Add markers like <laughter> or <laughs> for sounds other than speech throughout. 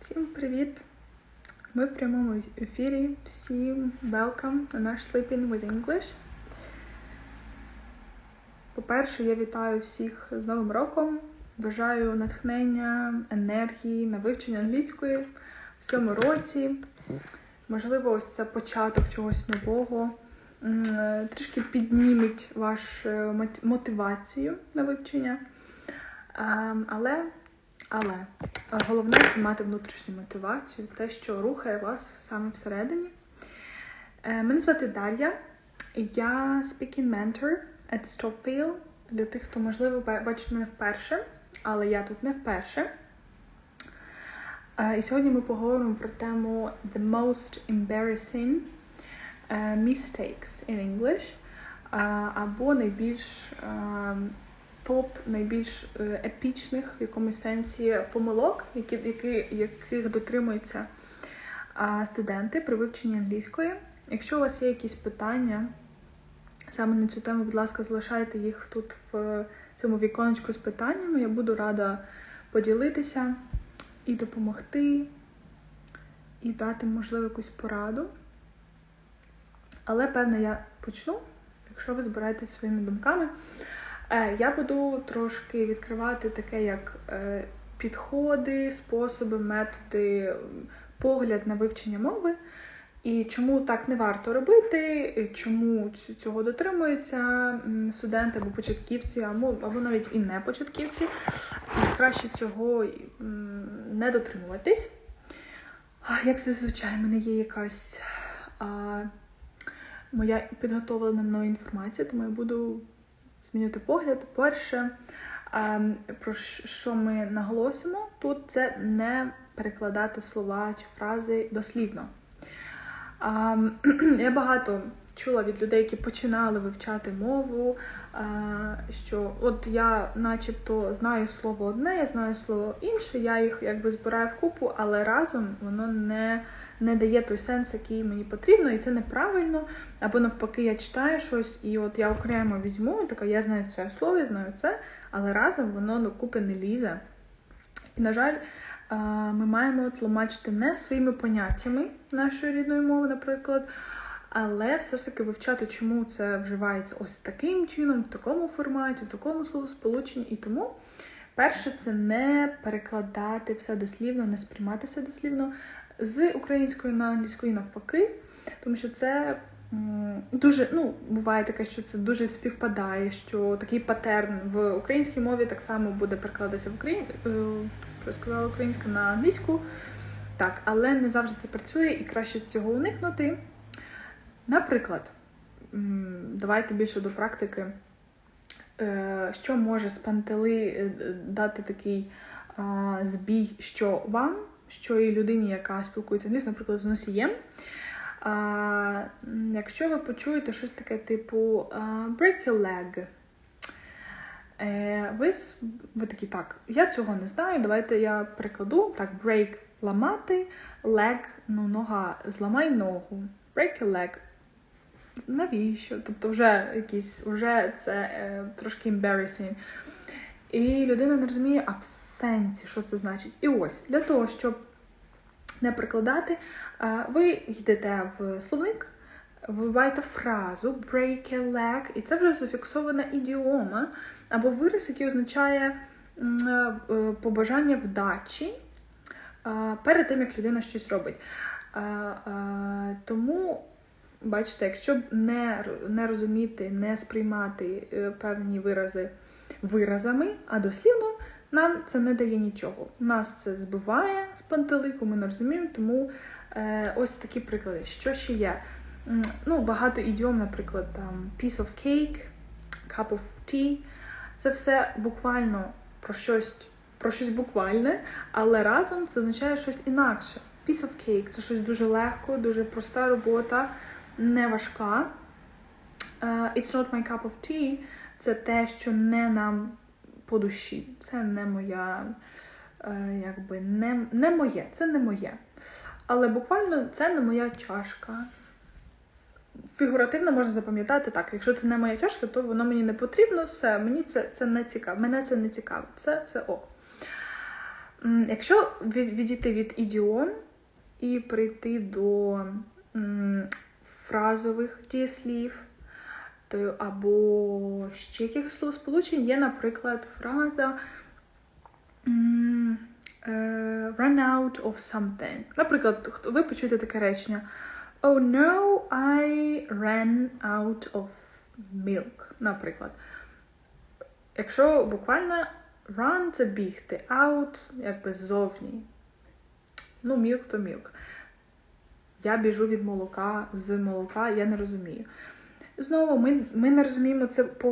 Всім привіт! Ми в прямому ефірі. Всім welcome на наш Sleeping with English. По-перше, я вітаю всіх з Новим роком. Бажаю натхнення, енергії на вивчення англійської в цьому році. Можливо, ось це початок чогось нового. Е, Трішки підніметь вашу мотивацію на вивчення. Ем, Але, але е, головне це мати внутрішню мотивацію, те, що рухає вас саме всередині. Е, Мене звати Дар'я, я speaking mentor at Stopfield. Для тих, хто, можливо, бачить мене вперше, але я тут не вперше. Е, І сьогодні ми поговоримо про тему The most embarrassing mistakes in English, або найбільш е, топ найбільш е, епічних в якомусь сенсі помилок, які, які, яких дотримуються студенти при вивченні англійської. Якщо у вас є якісь питання саме на цю тему, будь ласка, залишайте їх тут в цьому віконечку з питаннями. Я буду рада поділитися і допомогти, і дати, можливо, якусь пораду. Але, певне, я почну, якщо ви збираєтесь своїми думками. Е, Я буду трошки відкривати таке, як е, підходи, способи, методи, погляд на вивчення мови. І чому так не варто робити, чому цього дотримуються студенти або початківці, або, або навіть і не початківці, і краще цього не дотримуватись. Як зазвичай, в мене є якась а, моя підготовлена мною інформація, тому я буду змінювати погляд. Перше, ем, про що ми наголосимо тут, це не перекладати слова чи фрази дослівно. Ем, <clears throat> Я багато чула від людей, які починали вивчати мову, е, що от я начебто знаю слово одне, я знаю слово інше, я їх якби збираю в купу, але разом воно не, не дає той сенс, який мені потрібно, і це неправильно. Або навпаки, я читаю щось, і от я окремо візьму, і така я знаю це слово, я знаю це, але разом воно докупи не лізе. І, на жаль, ми маємо тлумачити не своїми поняттями нашої рідної мови, наприклад, але все ж таки вивчати, чому це вживається ось таким чином, в такому форматі, в такому словосполученні. І тому перше це не перекладати все дослівно, не сприймати все дослівно з української на англійську навпаки, тому що це дуже, ну, буває таке, що це дуже співпадає, що такий патерн в українській мові так само буде перекладатися в Україні, е, сказала українська на англійську. Так, але не завжди це працює і краще цього уникнути. Наприклад, давайте більше до практики, Е, що може спантели е, дати такий збій, що вам, що і людині, яка спілкується англійською, наприклад, з носієм. А, якщо ви почуєте щось таке типу break your leg, е, ви, ви такі, так, я цього не знаю, давайте я перекладу, так, break – ламати, leg – ну, нога, зламай ногу, break your leg. Навіщо? Тобто вже якісь, вже це е, трошки embarrassing. І людина не розуміє, а в сенсі, що це значить. І ось, для того, щоб не прикладати, ви йдете в словник, вибиваєте фразу break a leg, і це вже зафіксована ідіома або вираз, який означає е, е, побажання вдачі перед тим, як людина щось робить. Тому, бачите, якщо не, не розуміти, не сприймати е, певні вирази виразами, а дослівно, нам це не дає нічого. Нас це збиває з пантелику, ми не розуміємо, тому е, ось такі приклади. Що ще є? Ну, багато ідіом, наприклад, там piece of cake, cup of tea. Це все буквально про щось, про щось буквальне, але разом це означає щось інакше. Piece of cake це щось дуже легко, дуже проста робота, не важка. Е, It's not my cup of tea це те, що не нам по душі. Це не моя, е, якби не, не моє, це не моє. Але буквально це не моя чашка. Фігуративно можна запам'ятати так, якщо це не моя чашка, то воно мені не потрібно, все, мені це, це не цікаво. Мене це не цікаво. Це, це ок. Якщо від- відійти від ідіом і прийти до фразових дієслів, то або ще якихось словосполучень, є, наприклад, фраза е, run out of something. Наприклад, ви почуєте таке речення Oh no, I ran out of milk, наприклад. Якщо буквально run це бігти, out якби ззовні. Ну, milk то milk. Я біжу від молока, з молока, я не розумію. Знову, ми, ми не розуміємо це по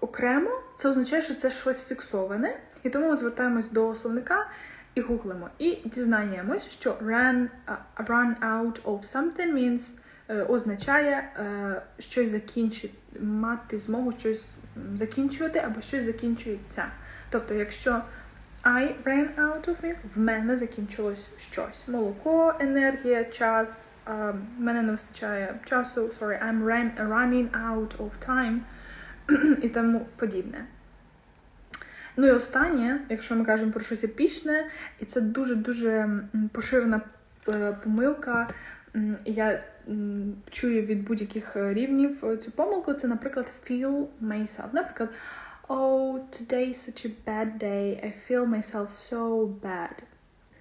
окремо. Це означає, що це щось фіксоване, і тому ми звертаємось до словника і гуглимо. І дізнаємось, що run, run out of something means е, означає е, щось закінчити, мати змогу щось закінчувати або щось закінчується. Тобто, якщо I ran out of milk, в мене закінчилось щось. Молоко, енергія, час. А, мене не вистачає часу. Sorry, I'm running out of time <clears throat> і тому подібне. Ну і останнє, якщо ми кажемо про щось епічне, і це дуже-дуже поширена е, помилка. Я чую від будь-яких рівнів е, цю помилку. Це, наприклад, feel myself. Наприклад, Oh, today is such a bad day. I feel myself so bad.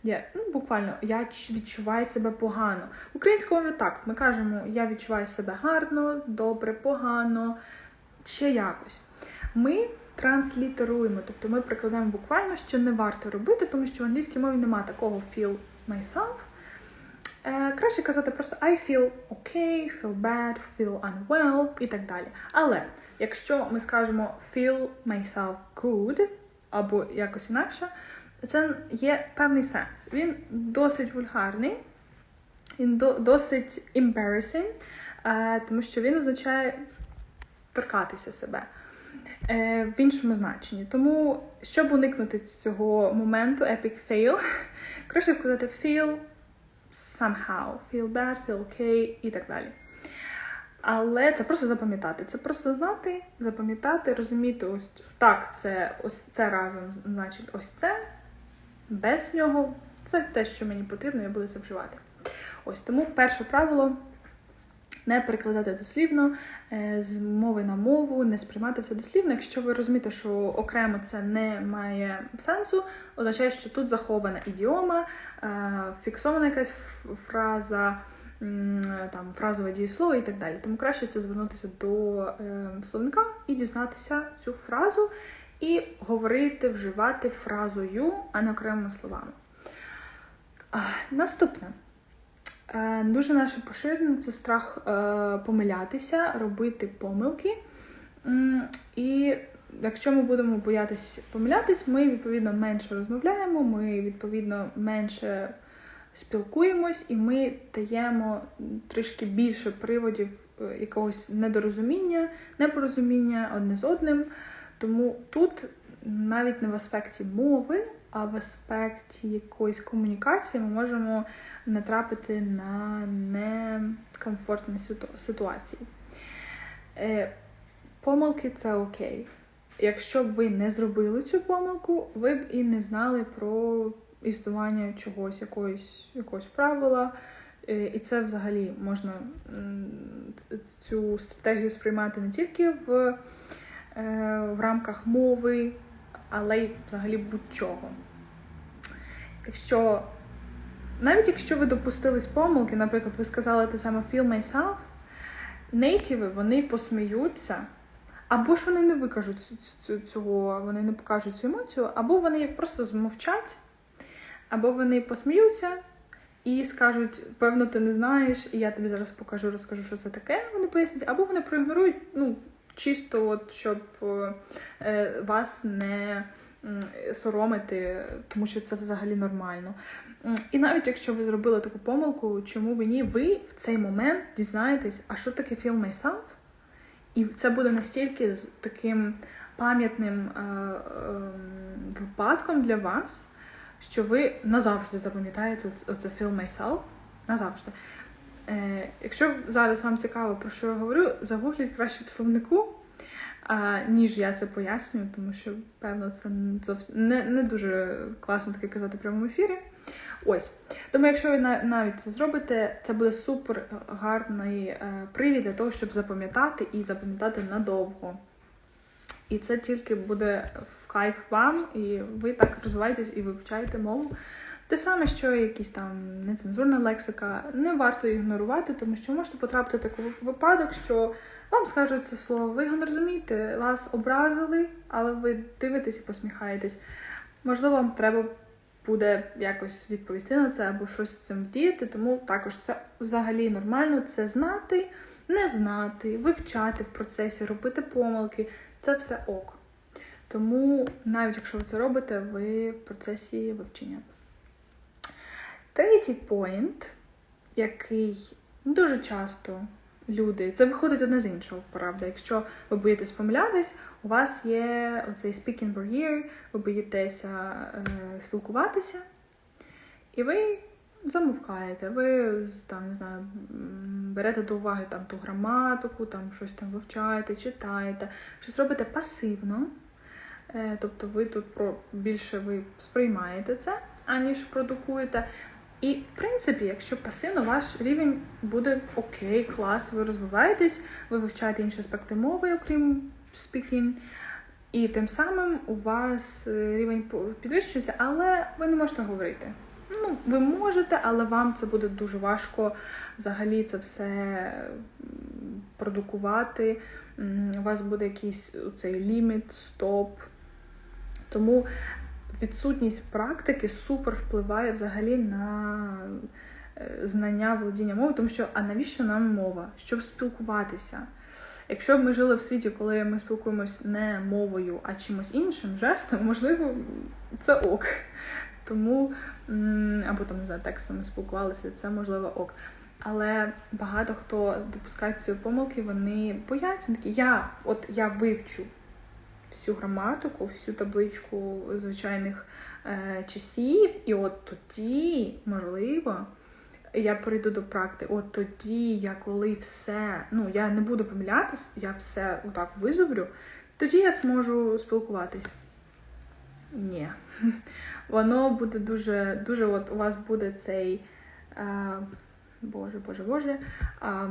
Я, ну, буквально, я відчуваю себе погано. В українському мові так, ми кажемо, я відчуваю себе гарно, добре, погано, ще якось. Ми транслітеруємо, тобто ми прикладаємо буквально, що не варто робити, тому що в англійській мові немає такого feel myself. Е, краще казати просто I feel okay, feel bad, feel unwell і так далі. Але якщо ми скажемо feel myself good або якось інакше, це є певний сенс. Він досить вульгарний, він до, досить embarrassing, е, тому що він означає торкатися себе е, в іншому значенні. Тому, щоб уникнути цього моменту, epic fail, <laughs> краще сказати feel somehow, feel bad, feel okay і так далі. Але це просто запам'ятати. Це просто знати, запам'ятати, розуміти, ось так, це ось це разом, значить, ось це. Без нього це те, що мені потрібно, я буду це вживати. Ось тому перше правило не перекладати дослівно е, з мови на мову, не сприймати все дослівно. Якщо ви розумієте, що окремо це не має сенсу, означає, що тут захована ідіома, е, фіксована якась фраза, там фразове дієслово і так далі. Тому краще це звернутися до е, словника і дізнатися цю фразу, і говорити, вживати фразою, а не окремими словами. Наступне. Е, Дуже наше поширене це страх е, помилятися, робити помилки. І якщо ми будемо боятись помилятись, ми відповідно менше розмовляємо, ми відповідно менше спілкуємось, і ми даємо трішки більше приводів е, якогось недорозуміння, непорозуміння одне з одним. Тому тут навіть не в аспекті мови, а в аспекті якоїсь комунікації ми можемо натрапити на некомфортні ситуації. Е, Помилки це окей. Якщо б ви не зробили цю помилку, ви б і не знали про існування чогось, якоїсь, якогось правила. Е, І це взагалі можна цю стратегію сприймати не тільки в, в рамках мови, але й взагалі будь-чого. Якщо навіть якщо ви допустились помилки, наприклад, ви сказали те саме feel myself, нейтіви вони посміються, або ж вони не викажуть цього, вони не покажуть цю емоцію, або вони просто змовчать, або вони посміються і скажуть, певно, ти не знаєш, і я тобі зараз покажу, розкажу, що це таке. Вони пояснять, або вони проігнорують, ну, чисто, от, щоб е, е, вас не соромити, тому що це взагалі нормально. І навіть якщо ви зробили таку помилку, чому ви ні, ви в цей момент дізнаєтесь, а що таке feel myself? І це буде настільки з таким пам'ятним е, ем, випадком для вас, що ви назавжди запам'ятаєте оце feel myself. Назавжди. Е, якщо зараз вам цікаво, про що я говорю, загугліть краще в словнику. ніж я це пояснюю, тому що, певно, це не, не дуже класно таке казати в прямому ефірі. Ось. Тому, якщо ви навіть це зробите, це буде супер гарний е, привід для того, щоб запам'ятати і запам'ятати надовго. І це тільки буде в кайф вам, і ви так розвиваєтесь і вивчаєте мову. Те саме, що якісь там нецензурна лексика, не варто ігнорувати, тому що можете потрапити в такий випадок, що вам скажуть це слово, ви його не розумієте, вас образили, але ви дивитесь і посміхаєтесь. Можливо, вам треба буде якось відповісти на це або щось з цим вдіяти, тому також це взагалі нормально це знати, не знати, вивчати в процесі, робити помилки це все ок. Тому, навіть якщо ви це робите, ви в процесі вивчення. Третій поінт, який дуже часто люди, це виходить одне з іншого, правда. Якщо ви боїтесь помилятись, у вас є оцей speaking barrier, ви боїтеся е, спілкуватися, і ви замовкаєте, ви там, не знаю, берете до уваги там ту граматику, там щось там вивчаєте, читаєте, щось робите пасивно. Е, тобто ви тут про більше ви сприймаєте це, аніж продукуєте. І, в принципі, якщо пасивно, ваш рівень буде окей, клас, ви розвиваєтесь, ви вивчаєте інші аспекти мови, окрім speaking, і тим самим у вас е, рівень підвищується, але ви не можете говорити. Ну, ви можете, але вам це буде дуже важко взагалі це все продукувати. У вас буде якийсь цей ліміт, стоп. Тому відсутність практики супер впливає взагалі на е, знання володіння мови, тому що а навіщо нам мова? Щоб спілкуватися. Якщо б ми жили в світі, коли ми спілкуємось не мовою, а чимось іншим, жестом, <laughs> можливо, це ок. Тому, або там, знаю, текстами спілкувалися, це можливо ок. Але багато хто допускає ці помилки, вони бояться такі, я от я вивчу всю граматику, всю табличку звичайних е, часів, і от тоді, можливо, я перейду до практики. От тоді, я коли все, ну я не буду помилятись, я все отак визубрю, тоді я зможу спілкуватись. Ні. <laughs> Воно буде дуже, дуже от у вас буде цей. Е, Боже, Боже, Боже, е,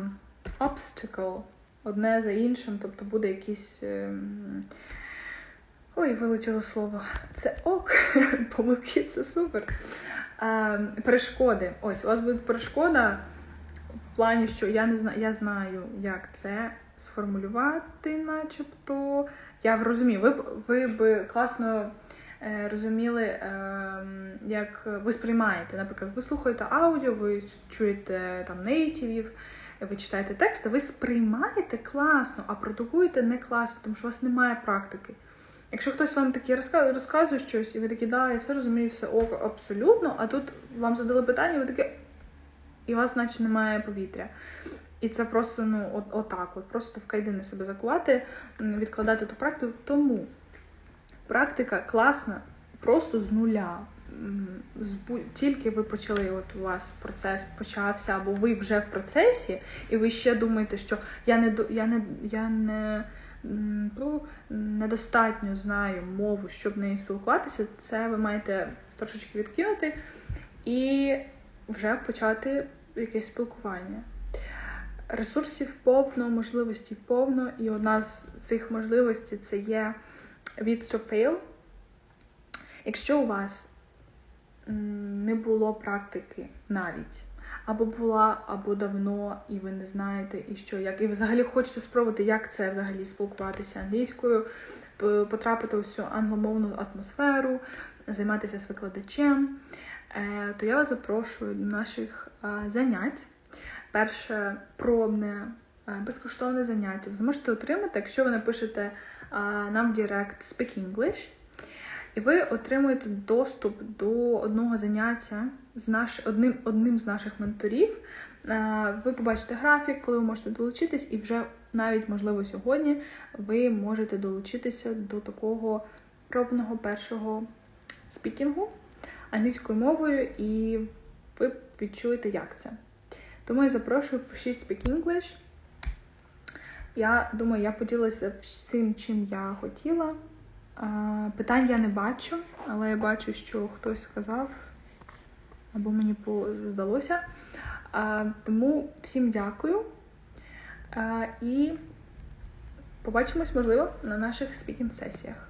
obstacle одне за іншим, тобто буде якийсь. Е, Ой, вилетіло слово. Це ок, <laughs> помилки, це супер. А, перешкоди. Ось, у вас буде перешкода в плані, що я не знаю, я знаю, як це сформулювати, начебто. Я розумію, ви б ви б класно е, розуміли, е, як ви сприймаєте. Наприклад, ви слухаєте аудіо, ви чуєте там нейтівів, ви читаєте тексти, ви сприймаєте класно, а продукуєте не класно, тому що у вас немає практики. Якщо хтось вам такі розказує щось, і ви такі, да, я все розумію, все ок, абсолютно, а тут вам задали питання, і ви такі, і у вас, наче, немає повітря. І це просто ну, от, отак, от, просто в кайдини себе закувати, відкладати ту практику. Тому практика класна, просто з нуля. Тільки ви почали, от у вас процес почався, або ви вже в процесі, і ви ще думаєте, що я не я не, я не ну, недостатньо знаю мову, щоб нею спілкуватися, це ви маєте трошечки відкинути і вже почати якесь спілкування. Ресурсів повно, можливостей повно, і одна з цих можливостей це є від Sopale. Якщо у вас не було практики навіть або була, або давно, і ви не знаєте, і що, як. І взагалі хочете спробувати, як це взагалі спілкуватися англійською, потрапити у всю англомовну атмосферу, займатися з викладачем, е, то я вас запрошую до наших занять. Перше пробне, безкоштовне заняття. Ви зможете отримати, якщо ви напишете нам в Direct Speak English. І ви отримуєте доступ до одного заняття з наш, одним одним з наших менторів. Е, ви побачите графік, коли ви можете долучитись, і вже навіть, можливо, сьогодні ви можете долучитися до такого пробного першого спікінгу англійською мовою, і ви відчуєте, як це. Тому я запрошую пишіть Speak English. Я думаю, я поділилася всім, чим я хотіла. Питань я не бачу, але я бачу, що хтось сказав, або мені здалося. Тому всім дякую. І побачимось, можливо, на наших спікінг-сесіях.